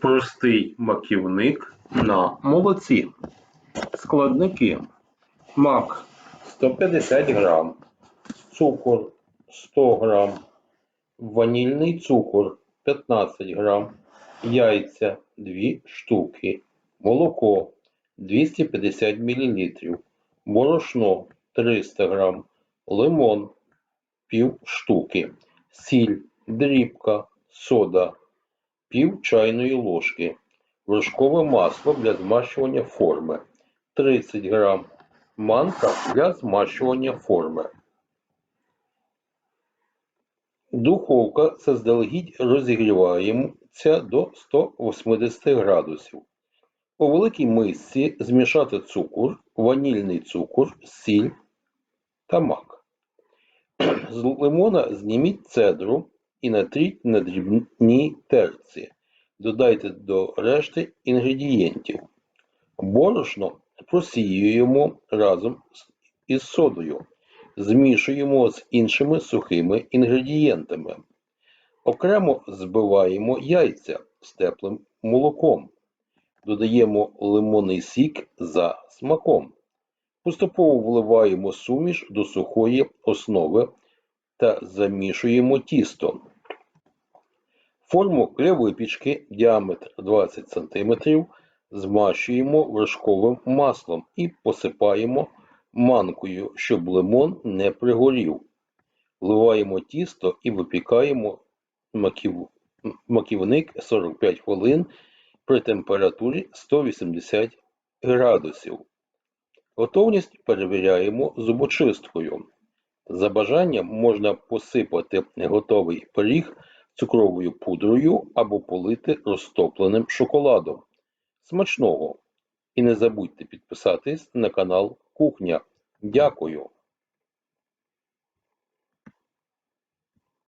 Простий маківник на молоці. Складники. Мак 150 грам, цукор 100 грам, ванільний цукор 15 грам, яйця 2 штуки, молоко 250 мл, борошно 300 грам, лимон пів штуки, сіль, дрібка, сода, пів чайної ложки, вершкове масло для змащування форми 30 грам, манка для змащування форми. Духовка заздалегідь розігрівається до 180 градусів. У великій мисці змішати цукор, ванільний цукор, сіль та мак. З лимона зніміть цедру і натріть на дрібній терці. Додайте до решти інгредієнтів. Борошно просіюємо разом із содою. Змішуємо з іншими сухими інгредієнтами. Окремо збиваємо яйця з теплим молоком. Додаємо лимонний сік за смаком. Поступово вливаємо суміш до сухої основи та замішуємо тісто. Форму для випічки діаметр 20 см змащуємо вершковим маслом і посипаємо манкою, щоб лимон не пригорів. Вливаємо тісто і випікаємо маків... маківник 45 хвилин при температурі 180 градусів. Готовність перевіряємо зубочисткою. За бажанням можна посипати готовий пиріг цукровою пудрою або полити розтопленим шоколадом. Смачного! І не забудьте підписатись на канал Кухня. Дякую!